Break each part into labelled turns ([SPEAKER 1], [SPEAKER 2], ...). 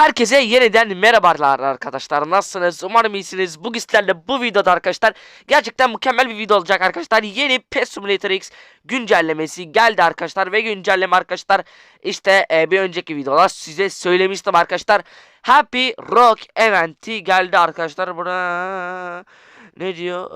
[SPEAKER 1] Herkese yeniden merhabalar arkadaşlar. Nasılsınız? Umarım iyisiniz. Bugün sizlerle bu videoda arkadaşlar gerçekten mükemmel bir video olacak arkadaşlar. Yeni PES Simulator X güncellemesi geldi arkadaşlar ve güncelleme arkadaşlar işte e, bir önceki videoda size söylemiştim arkadaşlar. Happy Rock eventi geldi arkadaşlar. Buna ne diyor?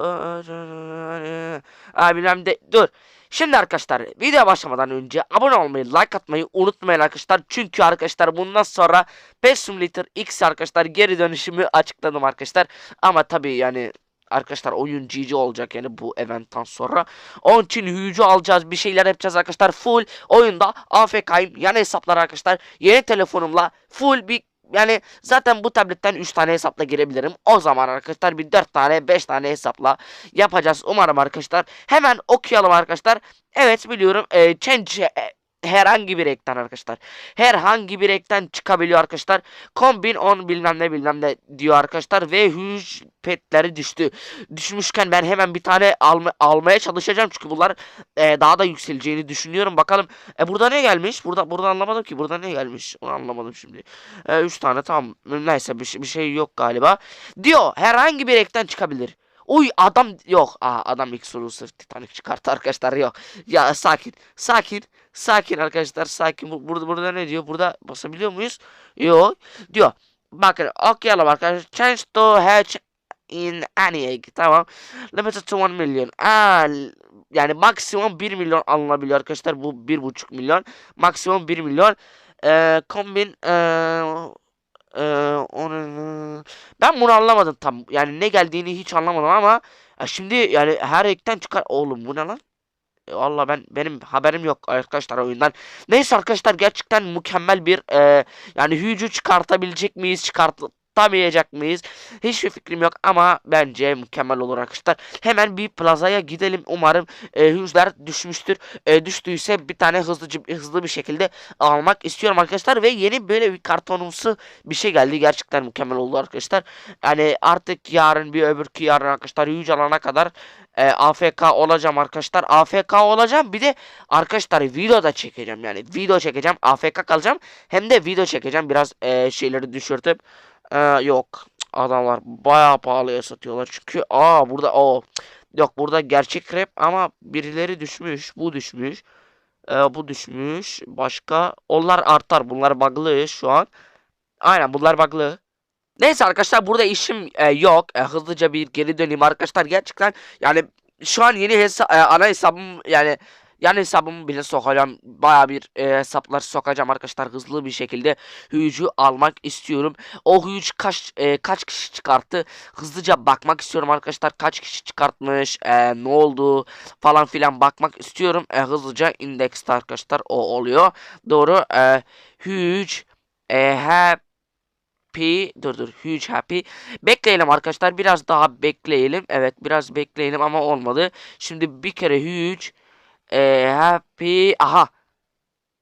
[SPEAKER 1] Abi de dur. Şimdi arkadaşlar video başlamadan önce abone olmayı, like atmayı unutmayın arkadaşlar. Çünkü arkadaşlar bundan sonra PES Simulator X arkadaşlar geri dönüşümü açıkladım arkadaşlar. Ama tabii yani arkadaşlar oyun GG olacak yani bu eventten sonra. Onun için hücü alacağız bir şeyler yapacağız arkadaşlar. Full oyunda AFK'yim yani hesaplar arkadaşlar. Yeni telefonumla full bir yani zaten bu tabletten 3 tane hesapla girebilirim. O zaman arkadaşlar bir 4 tane 5 tane hesapla yapacağız umarım arkadaşlar. Hemen okuyalım arkadaşlar. Evet biliyorum e, change e, herhangi bir ekten arkadaşlar. Herhangi bir ekten çıkabiliyor arkadaşlar. Kombin 10 bilmem ne bilmem ne diyor arkadaşlar. Ve huge petleri düştü. Düşmüşken ben hemen bir tane alma, almaya çalışacağım. Çünkü bunlar e, daha da yükseleceğini düşünüyorum. Bakalım. E burada ne gelmiş? Burada burada anlamadım ki. Burada ne gelmiş? Onu anlamadım şimdi. 3 tane tamam. Neyse bir, bir şey yok galiba. Diyor herhangi bir ekten çıkabilir. Uy adam yok. Aa adam ilk soru sırf Titanic çıkarttı arkadaşlar yok. Ya sakin. Sakin. Sakin arkadaşlar sakin. Bu- Burada burada ne diyor? Burada basabiliyor muyuz? Yok. Diyor. Bakın okuyalım arkadaşlar. Change to hatch in any egg. Tamam. Limited to 1 milyon. Aa, yani maksimum 1 milyon alınabiliyor arkadaşlar. Bu 1,5 milyon. Maksimum 1 milyon. Ee, kombin ee, ee, onu ben bunu anlamadım tam. Yani ne geldiğini hiç anlamadım ama ya şimdi yani her ekten çıkar. Oğlum bu ne lan? E, Valla ben benim haberim yok arkadaşlar oyundan. Neyse arkadaşlar gerçekten mükemmel bir e, yani hücü çıkartabilecek miyiz çıkartamayacak mıyız? Hiçbir fikrim yok ama bence mükemmel olur arkadaşlar. Hemen bir plazaya gidelim. Umarım e, hücreler düşmüştür. E, düştüyse bir tane hızlıcı hızlı bir şekilde almak istiyorum arkadaşlar ve yeni böyle bir kartonumsu bir şey geldi. Gerçekten mükemmel oldu arkadaşlar. Yani artık yarın bir öbürkü yarın arkadaşlar hücre alana kadar e, AFK olacağım arkadaşlar. AFK olacağım. Bir de arkadaşlar video da çekeceğim. Yani video çekeceğim. AFK kalacağım. Hem de video çekeceğim. Biraz e, şeyleri düşürtüp. E, yok. Adamlar bayağı pahalıya satıyorlar. Çünkü aa burada o yok burada gerçek rap ama birileri düşmüş. Bu düşmüş. E, bu düşmüş. Başka onlar artar. Bunlar bug'lı şu an. Aynen bunlar bug'lı. Neyse arkadaşlar burada işim e, yok. E, hızlıca bir geri döneyim arkadaşlar. Gerçekten yani şu an yeni hesa e, ana hesabım yani yani hesabımı bile sokacağım. Baya bir e, hesaplar sokacağım arkadaşlar. Hızlı bir şekilde hücü almak istiyorum. O hücü kaç e, kaç kişi çıkarttı? Hızlıca bakmak istiyorum arkadaşlar. Kaç kişi çıkartmış? e, ne oldu? Falan filan bakmak istiyorum. E, hızlıca indekste arkadaşlar o oluyor. Doğru. E, hücü e, have happy. Dur dur. Huge happy. Bekleyelim arkadaşlar. Biraz daha bekleyelim. Evet biraz bekleyelim ama olmadı. Şimdi bir kere huge e, happy. Aha.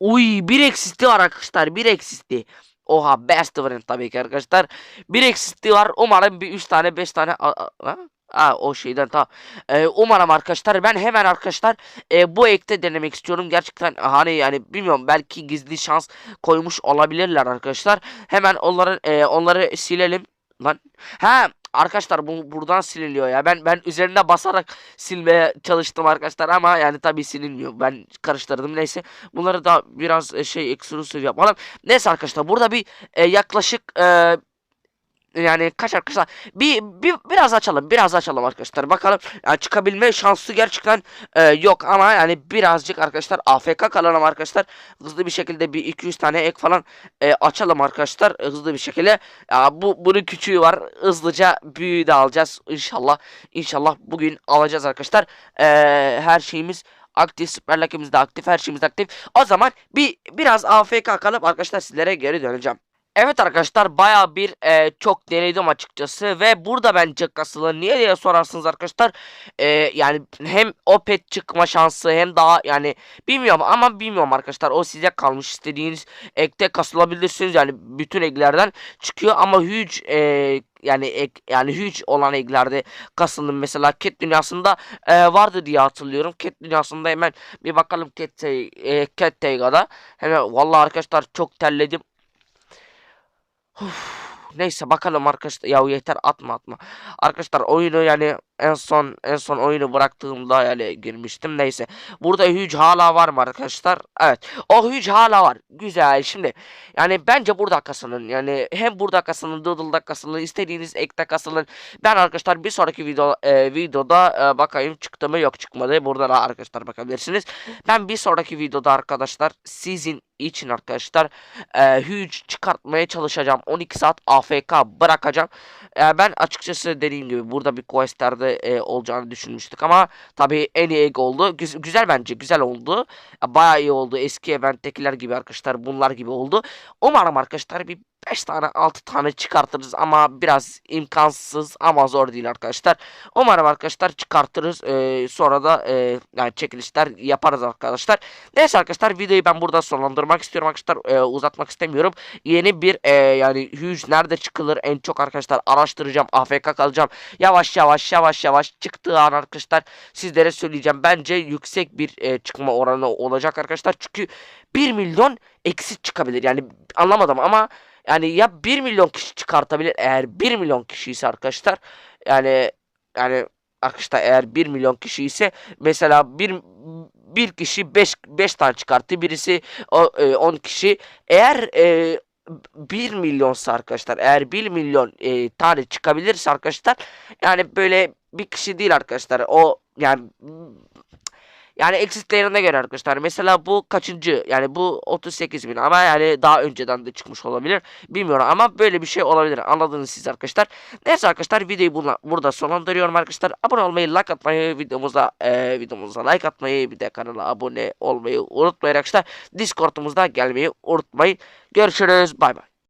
[SPEAKER 1] Uy bir eksisti var arkadaşlar. Bir eksisti. Oha best friend tabii ki arkadaşlar. Bir eksisti var. Umarım bir 3 tane 5 tane a, a- ha? Aa, o şeyden tamam. Ee, umarım arkadaşlar ben hemen arkadaşlar e, bu ekte denemek istiyorum. Gerçekten hani yani bilmiyorum belki gizli şans koymuş olabilirler arkadaşlar. Hemen onları e, onları silelim. Lan. Ha arkadaşlar bu buradan siliniyor ya. Ben ben üzerine basarak silmeye çalıştım arkadaşlar ama yani tabii silinmiyor. Ben karıştırdım neyse. Bunları da biraz e, şey exclusive yapalım. Neyse arkadaşlar burada bir e, yaklaşık e, yani kaç arkadaşlar? Bir, bir biraz açalım biraz açalım arkadaşlar. Bakalım yani çıkabilme şansı gerçekten e, yok ama yani birazcık arkadaşlar AFK kalalım arkadaşlar. Hızlı bir şekilde bir 200 tane ek falan e, açalım arkadaşlar e, hızlı bir şekilde. Ya bu bunun küçüğü var hızlıca büyüğü de alacağız. İnşallah inşallah bugün alacağız arkadaşlar. E, her şeyimiz aktif süper de aktif her şeyimiz aktif. O zaman bir biraz AFK kalıp arkadaşlar sizlere geri döneceğim Evet arkadaşlar baya bir e, çok denedim açıkçası ve burada bence kasılı niye diye sorarsınız arkadaşlar. E, yani hem o pet çıkma şansı hem daha yani bilmiyorum ama bilmiyorum arkadaşlar o size kalmış istediğiniz ekte kasılabilirsiniz. Yani bütün eklerden çıkıyor ama huge e, yani ek, yani huge olan eklerde kasıldım. Mesela cat dünyasında e, vardı diye hatırlıyorum. Cat dünyasında hemen bir bakalım cat, e, cat Teiga'da. Hemen vallahi arkadaşlar çok terledim Uf, Neyse bakalım arkadaşlar. Ya yeter atma atma. Arkadaşlar oyunu yani en son en son oyunu bıraktığımda yani girmiştim. Neyse. Burada Huge hala var mı arkadaşlar? Evet. O Huge hala var. Güzel. Şimdi yani bence burada kasılın. Yani hem burada kasılın, Doodle'da kasılın, istediğiniz ekte kasılın. Ben arkadaşlar bir sonraki video e, videoda e, bakayım çıktı mı yok çıkmadı. Burada da arkadaşlar bakabilirsiniz. Ben bir sonraki videoda arkadaşlar sizin için arkadaşlar e, Huge çıkartmaya çalışacağım. 12 saat AFK bırakacağım. E, ben açıkçası dediğim gibi burada bir questlerde e, olacağını düşünmüştük ama tabii en iyi egg oldu. Güz- güzel bence güzel oldu. Bayağı iyi oldu. Eski eventtekiler gibi arkadaşlar bunlar gibi oldu. Umarım arkadaşlar bir 5 tane 6 tane çıkartırız ama biraz imkansız ama zor değil arkadaşlar. Umarım arkadaşlar çıkartırız. E, sonra da e, yani çekilişler yaparız arkadaşlar. Neyse arkadaşlar videoyu ben burada sonlandırmak istiyorum arkadaşlar. E, uzatmak istemiyorum. Yeni bir e, yani Huge nerede çıkılır en çok arkadaşlar araştıracağım. AFK kalacağım. Yavaş yavaş yavaş yavaş çıktığı an arkadaşlar sizlere söyleyeceğim. Bence yüksek bir e, çıkma oranı olacak arkadaşlar. Çünkü 1 milyon eksik çıkabilir. Yani anlamadım ama yani ya 1 milyon kişi çıkartabilir eğer 1 milyon kişi ise arkadaşlar. Yani yani arkadaşlar eğer 1 milyon kişi ise mesela bir bir kişi 5 5 tane çıkarttı. Birisi o, e, 10 kişi. Eğer e, 1 milyonsa arkadaşlar eğer 1 milyon e, tane çıkabilirse arkadaşlar yani böyle bir kişi değil arkadaşlar. O yani yani exitlerine göre arkadaşlar. Mesela bu kaçıncı? Yani bu 38 bin ama yani daha önceden de çıkmış olabilir. Bilmiyorum ama böyle bir şey olabilir. Anladınız siz arkadaşlar. Neyse arkadaşlar videoyu buna, burada sonlandırıyorum arkadaşlar. Abone olmayı, like atmayı, videomuza e, videomuza like atmayı, bir de kanala abone olmayı unutmayın arkadaşlar. Discord'umuzda gelmeyi unutmayın. Görüşürüz. Bay bay.